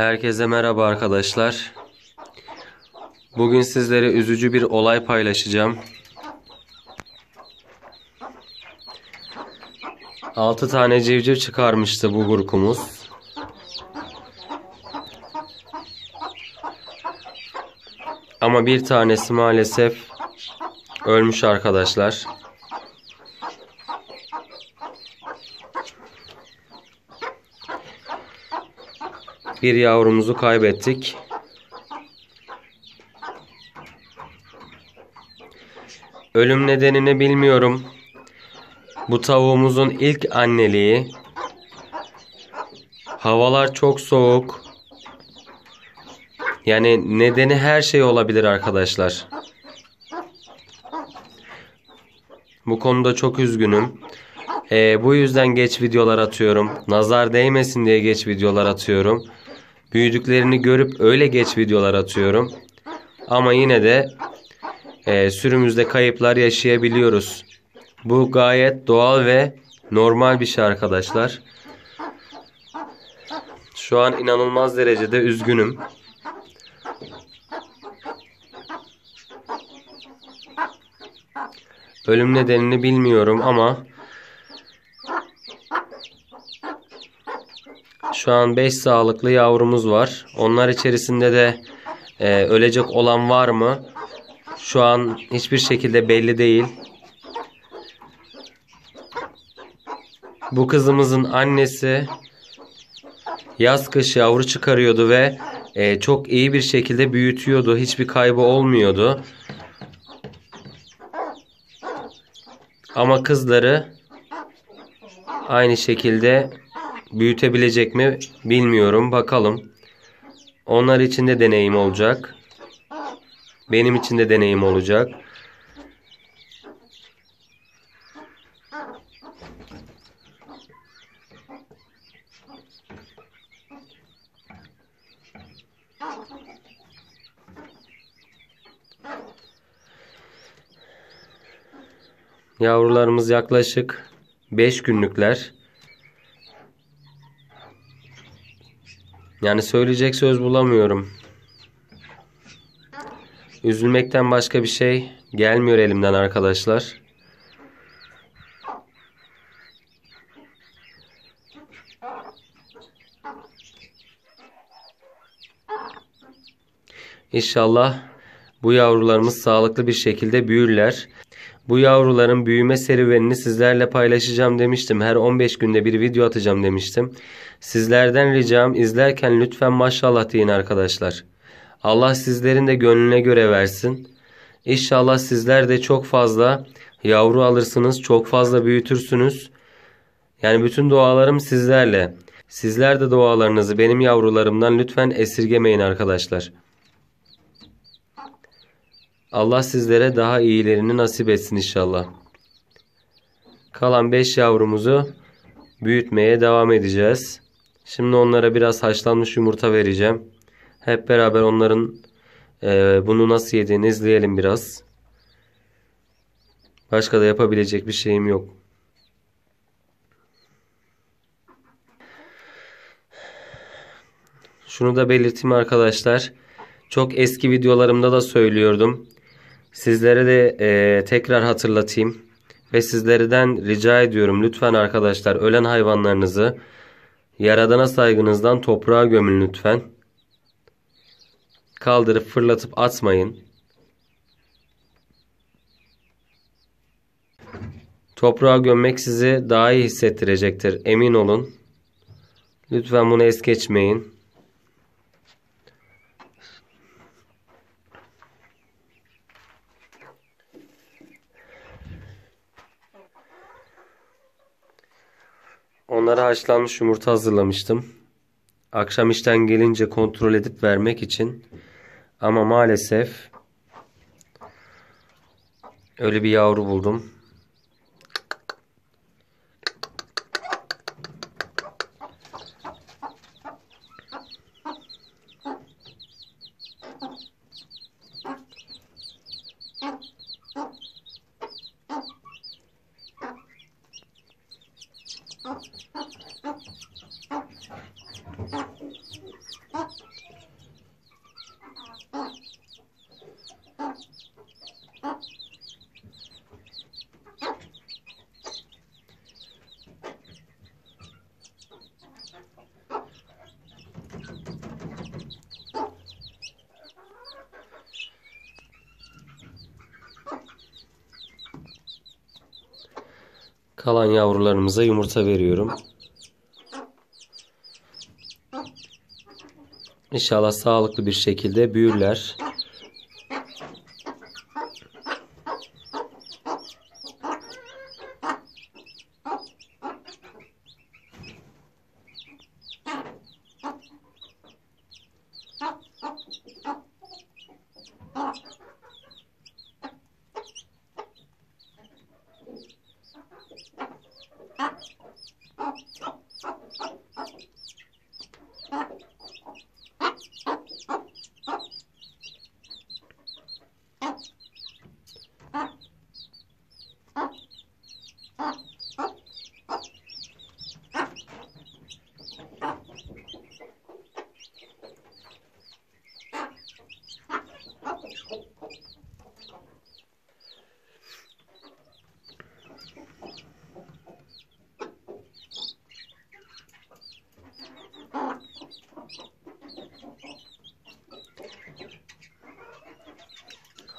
Herkese merhaba arkadaşlar. Bugün sizlere üzücü bir olay paylaşacağım. 6 tane civciv çıkarmıştı bu grukumuz. Ama bir tanesi maalesef ölmüş arkadaşlar. Bir yavrumuzu kaybettik. Ölüm nedenini bilmiyorum. Bu tavuğumuzun ilk anneliği. Havalar çok soğuk. Yani nedeni her şey olabilir arkadaşlar. Bu konuda çok üzgünüm. Ee, bu yüzden geç videolar atıyorum. Nazar değmesin diye geç videolar atıyorum. Büyüdüklerini görüp öyle geç videolar atıyorum. Ama yine de e, sürümüzde kayıplar yaşayabiliyoruz. Bu gayet doğal ve normal bir şey arkadaşlar. Şu an inanılmaz derecede üzgünüm. Ölüm nedenini bilmiyorum ama şu an 5 sağlıklı yavrumuz var. Onlar içerisinde de e, ölecek olan var mı? Şu an hiçbir şekilde belli değil. Bu kızımızın annesi yaz kış yavru çıkarıyordu ve e, çok iyi bir şekilde büyütüyordu. Hiçbir kaybı olmuyordu. Ama kızları aynı şekilde büyütebilecek mi bilmiyorum. Bakalım. Onlar için de deneyim olacak. Benim için de deneyim olacak. Yavrularımız yaklaşık 5 günlükler. Yani söyleyecek söz bulamıyorum. Üzülmekten başka bir şey gelmiyor elimden arkadaşlar. İnşallah bu yavrularımız sağlıklı bir şekilde büyürler. Bu yavruların büyüme serüvenini sizlerle paylaşacağım demiştim. Her 15 günde bir video atacağım demiştim. Sizlerden ricam izlerken lütfen maşallah deyin arkadaşlar. Allah sizlerin de gönlüne göre versin. İnşallah sizler de çok fazla yavru alırsınız, çok fazla büyütürsünüz. Yani bütün dualarım sizlerle. Sizler de dualarınızı benim yavrularımdan lütfen esirgemeyin arkadaşlar. Allah sizlere daha iyilerini nasip etsin inşallah. Kalan 5 yavrumuzu büyütmeye devam edeceğiz. Şimdi onlara biraz haşlanmış yumurta vereceğim. Hep beraber onların e, bunu nasıl yediğini izleyelim biraz. Başka da yapabilecek bir şeyim yok. Şunu da belirteyim arkadaşlar. Çok eski videolarımda da söylüyordum. Sizlere de e, tekrar hatırlatayım. Ve sizlerden rica ediyorum lütfen arkadaşlar ölen hayvanlarınızı yaradana saygınızdan toprağa gömün lütfen. Kaldırıp fırlatıp atmayın. Toprağa gömmek sizi daha iyi hissettirecektir. Emin olun. Lütfen bunu es geçmeyin. Onlara haşlanmış yumurta hazırlamıştım. Akşam işten gelince kontrol edip vermek için. Ama maalesef öyle bir yavru buldum. Kalan yavrularımıza yumurta veriyorum. İnşallah sağlıklı bir şekilde büyürler.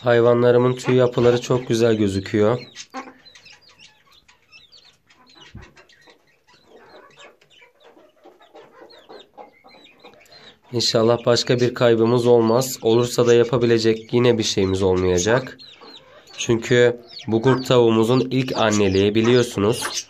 Hayvanlarımın tüy yapıları çok güzel gözüküyor. İnşallah başka bir kaybımız olmaz. Olursa da yapabilecek yine bir şeyimiz olmayacak. Çünkü bu grup tavuğumuzun ilk anneliği biliyorsunuz.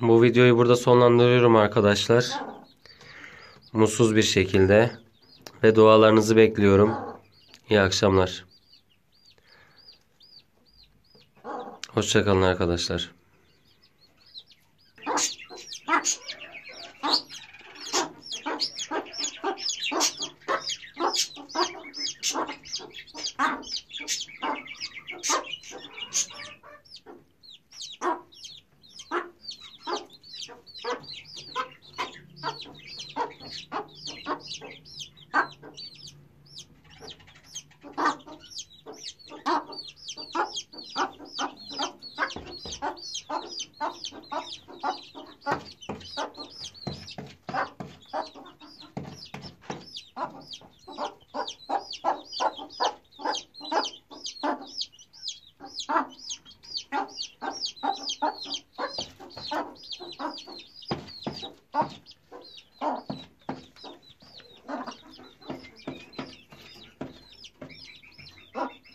Bu videoyu burada sonlandırıyorum arkadaşlar. Mutsuz bir şekilde. Ve dualarınızı bekliyorum. İyi akşamlar. Hoşçakalın arkadaşlar. あっ。